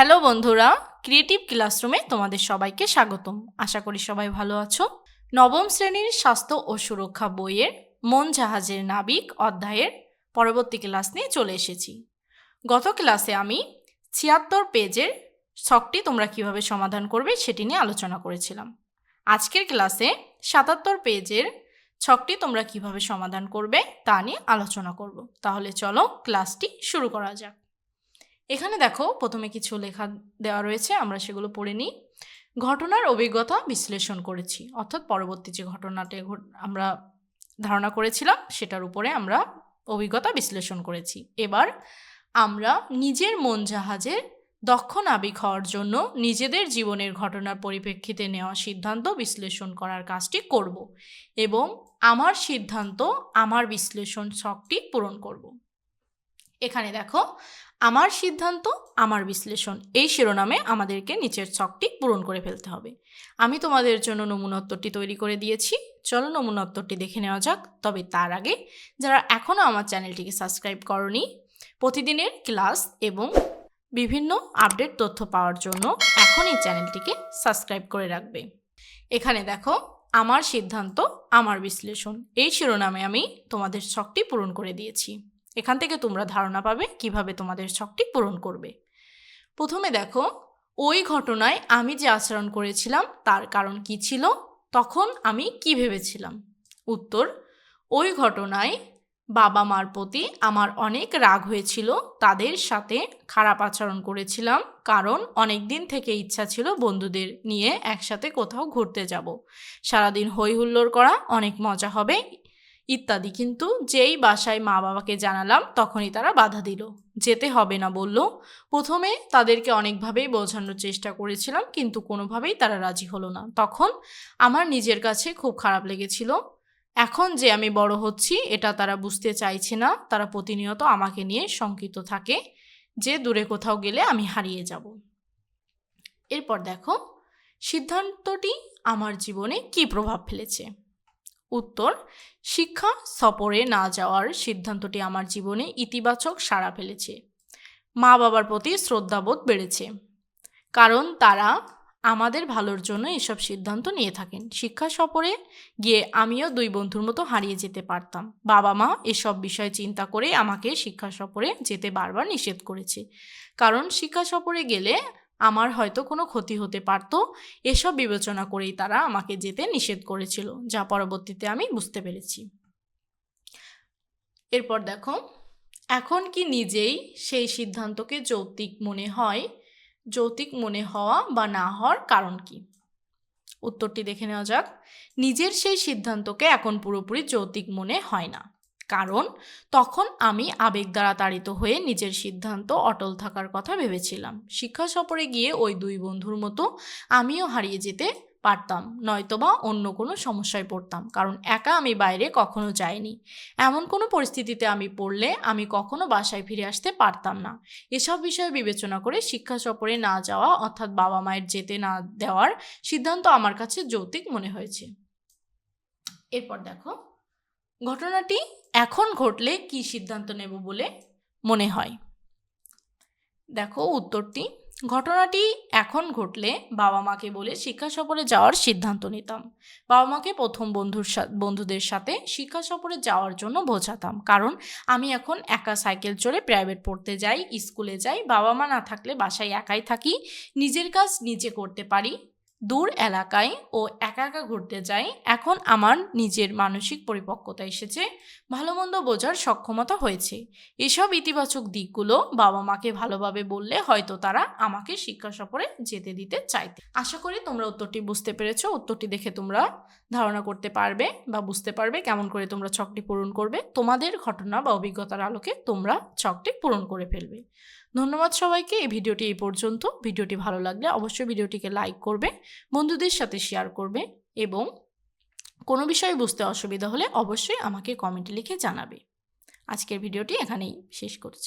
Hello বন্ধুরা creative ক্লাসরুমে তোমাদের সবাইকে স্বাগতম। আশা করি সবাই ভালো আছো। নবম শ্রেণির স্বাস্থ্য ও সুরক্ষা বইয়ের মন জাহাজের নাবিক অধ্যায়ের পরবর্তী ক্লাস নিয়ে চলে এসেছি। গত ক্লাসে আমি ছিয়াত্তর পেজের ছকটি তোমরা কীভাবে সমাধান করবে সেটি নিয়ে আলোচনা করেছিলাম। আজকের ক্লাসে সাতাত্তর পেজের ছকটি তোমরা কীভাবে সমাধান করবে তা নিয়ে আলোচনা করব। তাহলে চলো ক্লাসটি শুরু করা যাক। এখানে দেখো প্রথমে কিছু লেখা দেওয়া রয়েছে, আমরা সেগুলো পড়ে নিই। ঘটনার অভিজ্ঞতা বিশ্লেষণ করেছি, অর্থাৎ পরবর্তী যে ঘটনাটি ঘট- আমরা ধারণা করেছিলাম সেটার উপরে আমরা অভিজ্ঞতা বিশ্লেষণ করেছি। এবার আমরা নিজের মন জাহাজের দক্ষ নাবিক হওয়ার জন্য নিজেদের জীবনের ঘটনার পরিপ্রেক্ষিতে নেওয়া সিদ্ধান্ত বিশ্লেষণ করার কাজটি করব এবং আমার সিদ্ধান্ত, আমার বিশ্লেষণ শখটি পূরণ করব। এখানে দেখো, আমার সিদ্ধান্ত, আমার বিশ্লেষণ, এই শিরোনামে আমাদেরকে নিচের ছকটি পূরণ করে ফেলতে হবে। আমি তোমাদের জন্য নমুনোত্তরটি তৈরি করে দিয়েছি। চলো নমুনোত্তরটি দেখে নেওয়া যাক। তবে তার আগে, যারা এখনও আমার চ্যানেলটিকে সাবস্ক্রাইব করনি, প্রতিদিনের ক্লাস এবং বিভিন্ন আপডেট তথ্য পাওয়ার জন্য এখন এই চ্যানেলটিকে সাবস্ক্রাইব করে রাখবে। এখানে দেখো, আমার সিদ্ধান্ত, আমার বিশ্লেষণ, এই শিরোনামে আমি তোমাদের ছকটি পূরণ করে দিয়েছি। এখান থেকে তোমরা ধারণা পাবে কীভাবে তোমাদের শখটি পূরণ করবে। প্রথমে দেখো, ওই ঘটনায় আমি যে আচরণ করেছিলাম তার কারণ কি ছিল? তখন আমি কি ভেবেছিলাম? উত্তর, ওই ঘটনায় বাবা মার প্রতি আমার অনেক রাগ হয়েছিল, তাদের সাথে খারাপ আচরণ করেছিলাম, কারণ অনেক দিন থেকে ইচ্ছা ছিল বন্ধুদের নিয়ে একসাথে কোথাও ঘুরতে যাব। সারাদিন হই হুল্লোড় করা, অনেক মজা হবে ইত্যাদি। কিন্তু যেই বাসায় মা বাবাকে জানালাম, তখনই তারা বাধা দিল। যেতে হবে না বলল। প্রথমে তাদেরকে অনেকভাবেই বোঝানোর চেষ্টা করেছিলাম, কিন্তু কোনোভাবেই তারা রাজি হলো না। তখন আমার নিজের কাছে খুব খারাপ লেগেছিল। এখন যে আমি বড় হচ্ছি, এটা তারা বুঝতে চাইছে না। তারা প্রতিনিয়ত আমাকে নিয়ে শঙ্কিত থাকে যে দূরে কোথাও গেলে আমি হারিয়ে যাব। এরপর দেখো, সিদ্ধান্তটি আমার জীবনে কী প্রভাব ফেলেছে? উত্তর, শিক্ষা সফরে না যাওয়ার সিদ্ধান্তটি আমার জীবনে ইতিবাচক সাড়া ফেলেছে। মা বাবার প্রতি শ্রদ্ধাবোধ বেড়েছে। কারণ তারা আমাদের ভালোর জন্য এসব সিদ্ধান্ত নিয়ে থাকেন। শিক্ষা সফরে গিয়ে আমিও দুই বন্ধুর মতো হারিয়ে যেতে পারতাম। বাবা মা এসব বিষয় চিন্তা করে আমাকে শিক্ষা সফরে যেতে বারবার নিষেধ করেছে। কারণ শিক্ষা সফরে গেলে আমার হয়তো কোনো ক্ষতি হতে পারতো। এসব বিবেচনা করেই তারা আমাকে যেতে নিষেধ করেছিল, যা পরবর্তীতে আমি বুঝতে পেরেছি। এরপর দেখো, এখন কি নিজেই সেই সিদ্ধান্তকে যৌক্তিক মনে হয়, যৌক্তিক মনে হওয়া বা না হওয়ার কারণ কি? উত্তরটি দেখে নেওয়া যাক। নিজের সেই সিদ্ধান্তকে এখন পুরোপুরি যৌক্তিক মনে হয় না। কারণ তখন আমি আবেগ দ্বারা তাড়িত হয়ে নিজের সিদ্ধান্ত অটল থাকার কথা ভেবেছিলাম। শিক্ষা সফরে গিয়ে ওই দুই বন্ধুর মতো আমিও হারিয়ে যেতে পারতাম, নয়তোবা অন্য কোনো সমস্যায় পড়তাম, কারণ একা আমি বাইরে কখনো যাইনি। এমন কোনো পরিস্থিতিতে আমি পড়লে আমি কখনো বাসায় ফিরে আসতে পারতাম না। এসব বিষয়ে বিবেচনা করে শিক্ষা সফরে না যাওয়া অর্থাৎ বাবা মায়ের যেতে না দেওয়ার সিদ্ধান্ত আমার কাছে যৌক্তিক মনে হয়েছে। এরপর দেখো। ঘটনাটি এখন ঘটলে কি সিদ্ধান্ত নেব বলে মনে হয়? দেখো উত্তরটি, ঘটনাটি এখন ঘটলে বাবা মাকে বলে শিক্ষা সফরে যাওয়ার সিদ্ধান্ত নিতাম। বাবা মাকে প্রথম বন্ধুর বন্ধুদের সাথে শিক্ষা সফরে যাওয়ার জন্য বোঝাতাম। কারণ আমি এখন একা সাইকেল চড়ে প্রাইভেট পড়তে যাই, স্কুলে যাই, বাবা মা না থাকলে বাসায় একাই থাকি, নিজের কাজ নিজে করতে পারি দূর এলাকায় ও একা একা ঘুরতে যাই, এখন আমার নিজের মানসিক পরিপক্কতা এসেছে, ভালো মন্দ বোঝার সক্ষমতা হয়েছে। এসব ইতিবাচক দিকগুলো বাবা মাকে ভালোভাবে বললে হয়তো তারা আমাকে শিক্ষা সফরে যেতে দিতে চাইতে। আশা করি তোমরা উত্তরটি বুঝতে পেরেছ, উত্তরটি দেখে তোমরা ধারণা করতে পারবে বা বুঝতে পারবে কেমন করে তোমরা ছকটি পূরণ করবে, তোমাদের ঘটনা বা অভিজ্ঞতার আলোকে তোমরা ছকটি পূরণ করে ফেলবে। ধন্যবাদ সবাইকে। এই ভিডিওটি এই পর্যন্ত। ভিডিওটি ভালো লাগলে অবশ্যই ভিডিওটিকে লাইক করবে, বন্ধুদের সাথে শেয়ার করবে এবং কোনো বিষয়ে বুঝতে অসুবিধা হলে অবশ্যই আমাকে কমেন্টে লিখে জানাবে। আজকের ভিডিওটি এখানেই শেষ করছি।